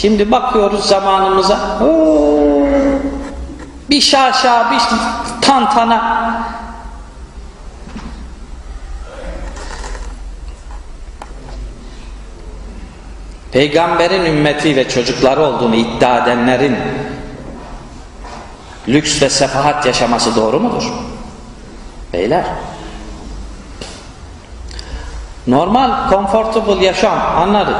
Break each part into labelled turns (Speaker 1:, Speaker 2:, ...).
Speaker 1: Şimdi bakıyoruz zamanımıza. Bir şaşa, bir tantana. Peygamberin ümmeti ve çocukları olduğunu iddia edenlerin lüks ve sefahat yaşaması doğru mudur? Beyler. Normal, comfortable yaşam anladık.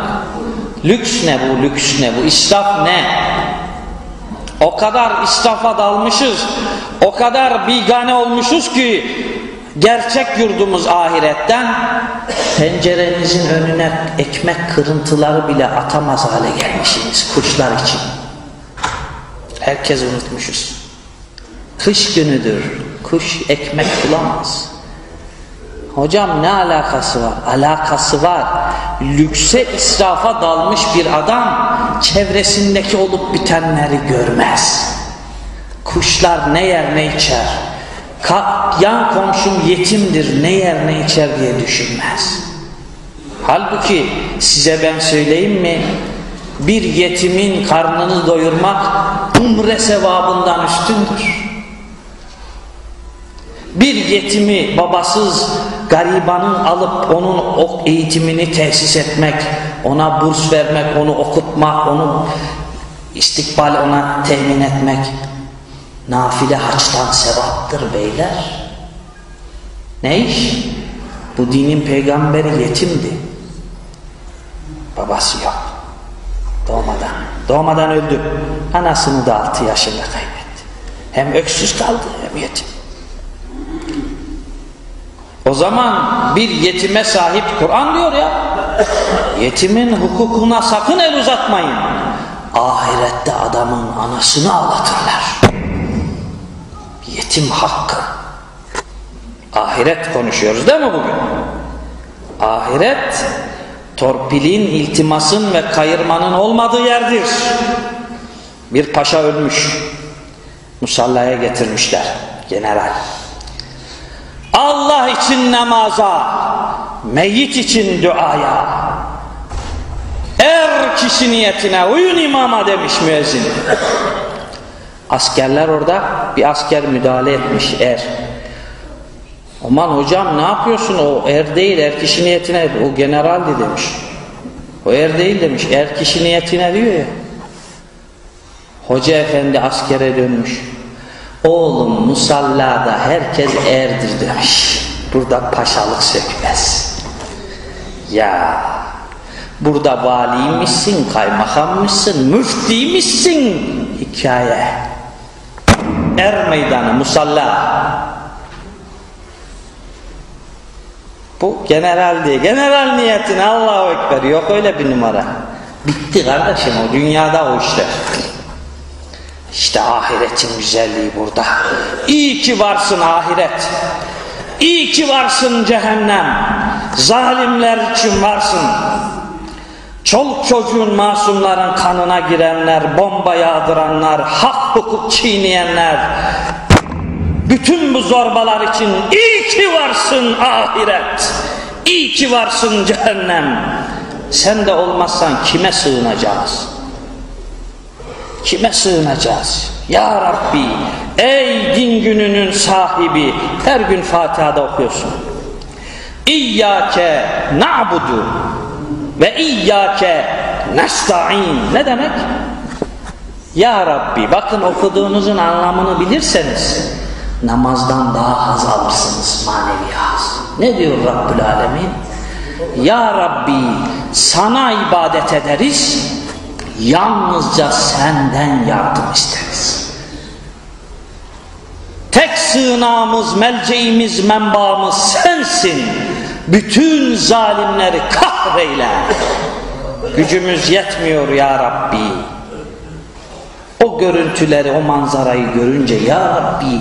Speaker 1: Lüks ne bu, lüks ne bu, israf ne? O kadar israfa dalmışız, o kadar bigane olmuşuz ki gerçek yurdumuz ahiretten penceremizin önüne ekmek kırıntıları bile atamaz hale gelmişiz kuşlar için. Herkes unutmuşuz. Kış günüdür, kuş ekmek bulamaz. Hocam ne alakası var? Alakası var. Lükse israfa dalmış bir adam çevresindeki olup bitenleri görmez. Kuşlar ne yer ne içer. Ka yan komşum yetimdir ne yer ne içer diye düşünmez. Halbuki size ben söyleyeyim mi? Bir yetimin karnını doyurmak umre sevabından üstündür. Bir yetimi babasız garibanın alıp onun eğitimini tesis etmek, ona burs vermek, onu okutmak, onu istikbal ona temin etmek nafile haçtan sevaptır beyler. Ne iş? Bu dinin peygamberi yetimdi. Babası yok. Doğmadan. Doğmadan öldü. Anasını da altı yaşında kaybetti. Hem öksüz kaldı hem yetim. O zaman bir yetime sahip Kur'an diyor ya yetimin hukukuna sakın el uzatmayın. Ahirette adamın anasını ağlatırlar. Yetim hakkı. Ahiret konuşuyoruz değil mi bugün? Ahiret torpilin, iltimasın ve kayırmanın olmadığı yerdir. Bir paşa ölmüş. Musallaya getirmişler general. Allah için namaza, meyit için duaya, er kişi niyetine uyun imama demiş müezzin. Askerler orada bir asker müdahale etmiş er. Aman hocam ne yapıyorsun o er değil er kişi niyetine o generaldi demiş. O er değil demiş er kişi niyetine diyor ya. Hoca efendi askere dönmüş. Oğlum musallada herkes erdir demiş. Burada paşalık sökmez. Ya burada valiymişsin, kaymakammışsın, müftiymişsin hikaye. Er meydanı musalla. Bu general diye. General niyetine Allahu Ekber. Yok öyle bir numara. Bitti kardeşim o dünyada o işler. İşte ahiretin güzelliği burada. İyi ki varsın ahiret. İyi ki varsın cehennem. Zalimler için varsın. Çoluk çocuğun masumların kanına girenler, bomba yağdıranlar, hak hukuk çiğneyenler. Bütün bu zorbalar için iyi ki varsın ahiret. İyi ki varsın cehennem. Sen de olmazsan kime sığınacağız? Kime sığınacağız? Ya Rabbi, ey din gününün sahibi, her gün Fatiha'da okuyorsun. İyyâke na'budu ve iyyâke nesta'in. Ne demek? Ya Rabbi, bakın okuduğunuzun anlamını bilirseniz, namazdan daha haz alırsınız manevi haz. Ne diyor Rabbül Alemin? Ya Rabbi, sana ibadet ederiz, Yalnızca senden yardım isteriz. Tek sığınağımız, melceğimiz, menbaımız sensin. Bütün zalimleri kahreyle. Gücümüz yetmiyor ya Rabbi. O görüntüleri, o manzarayı görünce ya Rabbi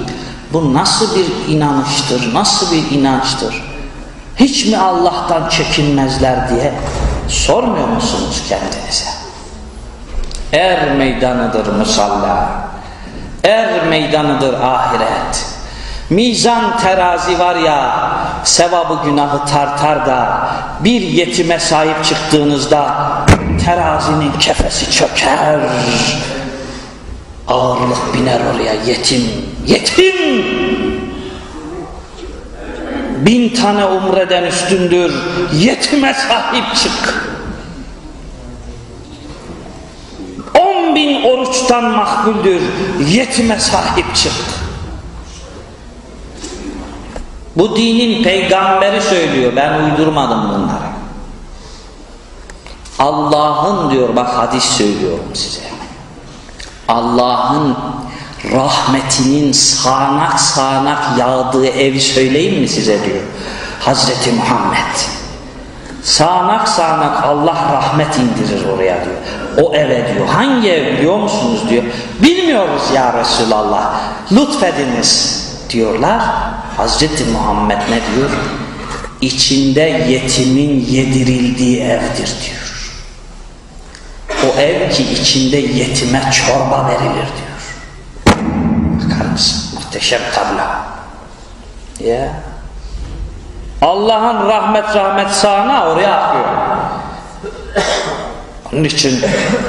Speaker 1: bu nasıl bir inanıştır, nasıl bir inançtır? Hiç mi Allah'tan çekinmezler diye sormuyor musunuz kendinize? Er meydanıdır musalla. Er meydanıdır ahiret. Mizan terazi var ya sevabı günahı tartar da bir yetime sahip çıktığınızda terazinin kefesi çöker. Ağırlık biner oraya yetim. Yetim! Bin tane umreden üstündür. Yetime sahip çık. Oruçtan makbuldür. Yetime sahip çık. Bu dinin peygamberi söylüyor. Ben uydurmadım bunları. Allah'ın diyor bak hadis söylüyorum size. Allah'ın rahmetinin sağanak sağanak yağdığı evi söyleyeyim mi size diyor. Hazreti Muhammed. Sağanak sağanak Allah rahmet indirir oraya diyor. O eve diyor. Hangi ev biliyor musunuz diyor. Bilmiyoruz ya Resulallah. Lütfediniz diyorlar. Hazreti Muhammed ne diyor? İçinde yetimin yedirildiği evdir diyor. O ev ki içinde yetime çorba verilir diyor. Bakar mısın? Muhteşem tablo. Ya. Allah'ın rahmet rahmet sağına oraya akıyor. Onun için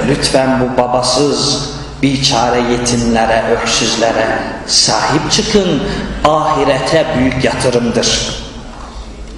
Speaker 1: lütfen bu babasız biçare yetimlere, öksüzlere sahip çıkın. Ahirete büyük yatırımdır.